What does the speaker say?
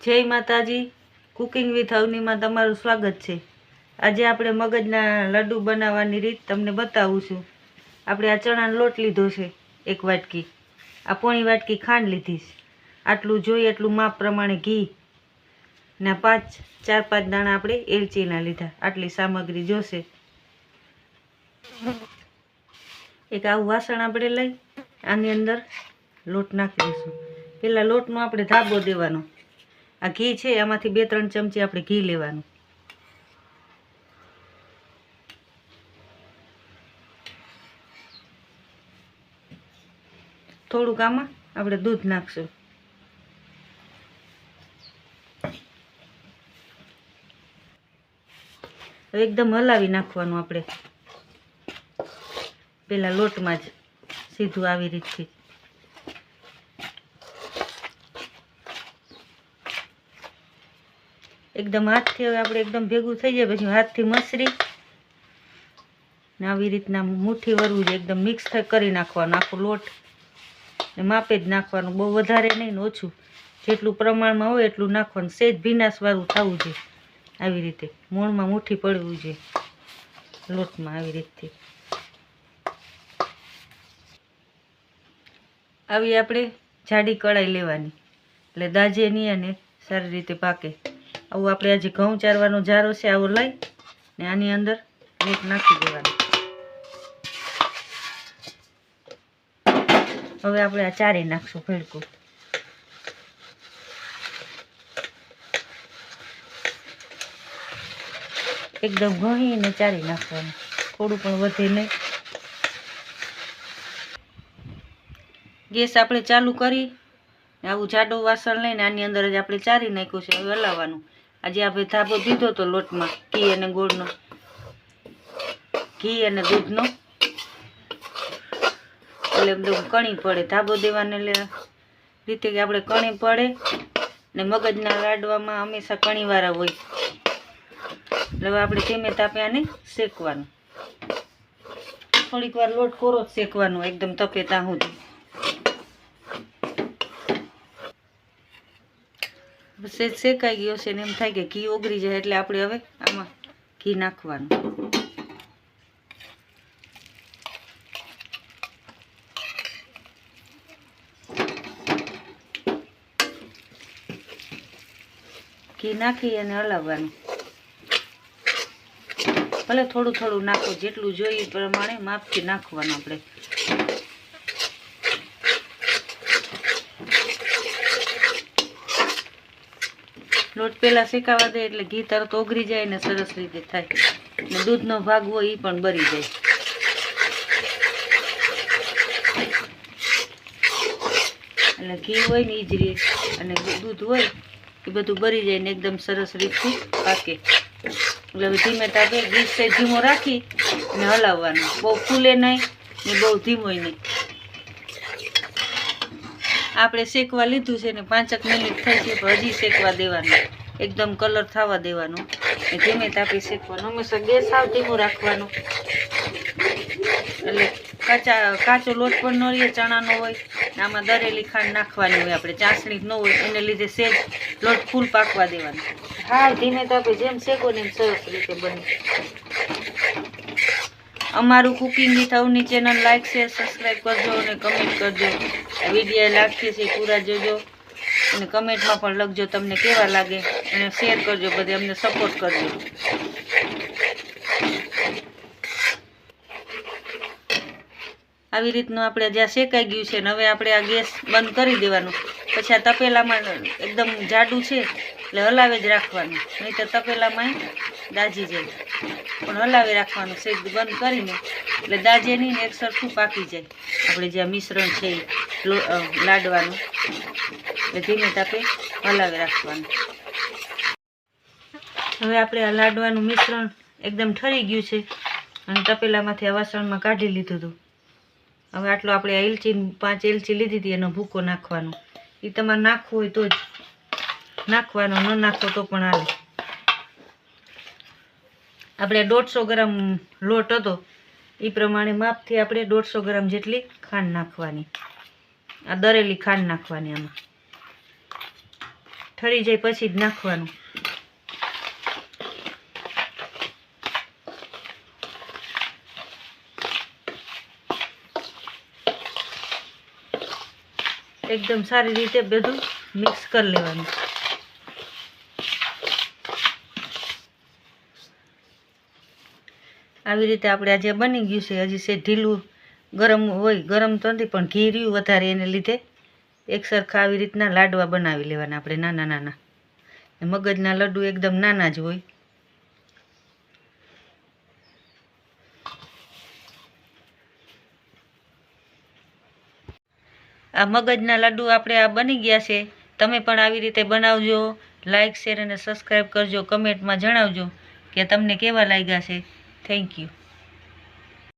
જય માતાજી. Cooking with અવનીમાં તમારું સ્વાગત છે. આજે આપણે મગજના લડ્ડુ બનાવવાની રીત તમને બતાવું છું. આપણે આ ચણાનો લોટ લીધો છે, એક વાટકી. આ પોણી વાટકી ખાંડ લીધી આટલું જોઈએ એટલું માપ પ્રમાણે ઘી. ને, પાંચ, ચાર, પાંચ દાણા આપણે એલચીના લીધા. આટલી સામગ્રી જોશે. એક આવું વાસણ આપણે લઈ, આની અંદર લોટ નાખી દઈશું. પહેલાં લોટનો આપણે ધાબો દેવાનો. આ ઘી છે, આમાંથી બે, ત્રણ ચમચી આપણે ઘી લેવાનું. થોડુંક આમાં આપણે દૂધ નાખશું. એકદમ હલાવી નાખવાનું આપણે. પેલા લોટમાં જ સીધું આવી રીતથી. એકદમ હાથથી હવે આપણે એકદમ ભેગું થઈ જાય, પછી હાથથી મસરી. ને આવી રીતના મુઠ્ઠી વરવું છે, એકદમ મિક્સ થઈ કરી નાખવાનું, આખું લોટ. ને માપે જ નાખવાનું, બહુ વધારે નહીં ને ઓછું. જેટલું પ્રમાણમાં હોય એટલું નાખવાનું. સેજ ભીનાશવાળું થવું છે, આવી રીતે. મૂળમાં મુઠ્ઠી પડવું છે, લોટમાં આવી રીતથી આવી આપણે જાડી કળાઈ લેવાની. એટલે દાજે નહીં અને સારી રીતે પાકે. આવું આપણે આજે ઘઉં ચારવાનો જારો છે, આવો લઈ ને આની અંદર લોટ નાખી દેવાનું. હવે આપણે આ ચારી નાખશું ભેડકું એકદમ ઘણીને ચારી નાખવાનું. થોડું પણ વધે નહીં. ગેસ આપણે ચાલુ કરી આવું જાડું વાસણ લઈને આની અંદર જ આપણે ચારી નાખ્યું છે, હવે હલાવવાનું. આજે આપણે ધાબો દીધો તો લોટમાં ઘી અને ગોળનો. ઘી અને દૂધનો. એટલે એકદમ કણી પડે ધાબો દેવાને રીતે કે આપણે કણી પડે ને મગજના લાડવામાં હંમેશા કણીવાળા હોય. એટલે આપણે ધીમે તાપે આને શેકવાનું. થોડીક વાર લોટ કોરો જ શેકવાનો, એકદમ તપે ત્યાં સુધી. સેજ શેકાઈ ગયો છે ને એમ થાય કે ઘી ઓગળી જાય એટલે આપણે હવે આમાં ઘી નાખવાનું. ઘી નાખી અને હલાવવાનું. ભલે થોડું થોડું નાખો, જેટલું જોઈએ પ્રમાણે માપથી નાખવાનું આપણે. લોટ પહેલાં શેકાવા દે એટલે ઘી તરત ઓગળી જાય ને સરસ રીતે થાય. ને દૂધનો ભાગ હોય એ પણ બરી જાય. એટલે ઘી હોય ને એ અને દૂધ હોય એ બધું બરી જાય ને એકદમ સરસ રીતથી પાકે. એટલે ધીમે તાપે ગીસ ધીમો રાખી અને હલાવવાનું. બહુ ફૂલે નહીં ને બહુ ધીમોય નહીં. આપણે શેકવા લીધું છે ને પાંચક મિનિટ થઈ છે હજી શેકવા દેવાનું. એકદમ કલર થવા દેવાનો. ધીમે તાપી શેકવાનું. હંમેશા ગેસ સાવ ધીમો રાખવાનો. એટલે કાચા, કાચો લોટ પણ ન રહીએ ચણાનો હોય. આમાં દરેલી ખાંડ નાખવાની હોય આપણે. ચાસણી ન હોય, એને લીધે સેજ લોટ ફૂલ પાકવા દેવાનો. હા ધીમે તાપે જેમ શેકો ને એમ સરસ રીતે બને. અમારું cooking with Avni channel like share subscribe કરજો અને કમેન્ટ કરજો. વીડિયો લાગશે છે, પૂરા જોજો. અને કમેન્ટમાં પણ લખજો તમને કેવા લાગે. અને શેર કરજો, બધે અમને સપોર્ટ કરજો. આવી રીતનું આપણે જ્યાં શેકાઈ ગયું છે ને હવે આપણે આ ગેસ બંધ કરી દેવાનું. પછી આ તપેલામાં એકદમ જાડું છે, એટલે હલાવે જ રાખવાનું. નહીં તો તપેલામાં દાજી જાય. પણ હલાવી રાખવાનું સહેજ બંધ કરીને. એટલે દાજે નહીં ને એક સરખું પાકી જાય. આપણે જે મિશ્રણ છે એ લાડવાનું. એટલે ધીમે તાપે હલાવી રાખવાનું. હવે આપણે આ લાડવાનું મિશ્રણ એકદમ ઠરી ગયું છે. અને તપેલામાંથી આ વાસણમાં કાઢી લીધું હતું. હવે આટલો આપણે આ એલચી, પાંચ એલચી લીધી હતી, એનો ભૂકો નાખવાનો. એ તમારે નાખવું હોય તો જ. નાખવાનો, ન નાખો તો પણ હાલે. આપણે દોઢસો ગ્રામ લોટ હતો. એ પ્રમાણે માપથી આપણે દોઢસો ગ્રામ જેટલી ખાંડ નાખવાની. આ દરેલી ખાંડ નાખવાની આમાં. ઠરી જાય પછી જ નાખવાનું. એકદમ સારી રીતે બધું મિક્સ કરી લેવાનું. આવી રીતે આપણે આજે બની ગયું છે, હજી છે ઢીલું, ગરમ હોય, ગરમ તો નથી, પણ ઘી રહ્યું વધારે એને લીધે, એક સરખા આવી રીતના લાડવા બનાવી લેવાના આપણે નાના નાના. મગજના લડ્ડુ એકદમ નાના જ હોય. આ મગજના લડ્ડુ આપણે આ બની ગયા છે. તમે પણ આવી રીતે બનાવજો. લાઇક શેર અને સબસ્ક્રાઈબ કરજો. કમેન્ટમાં જણાવજો કે તમને કેવા લાગ્યા છે. Thank you.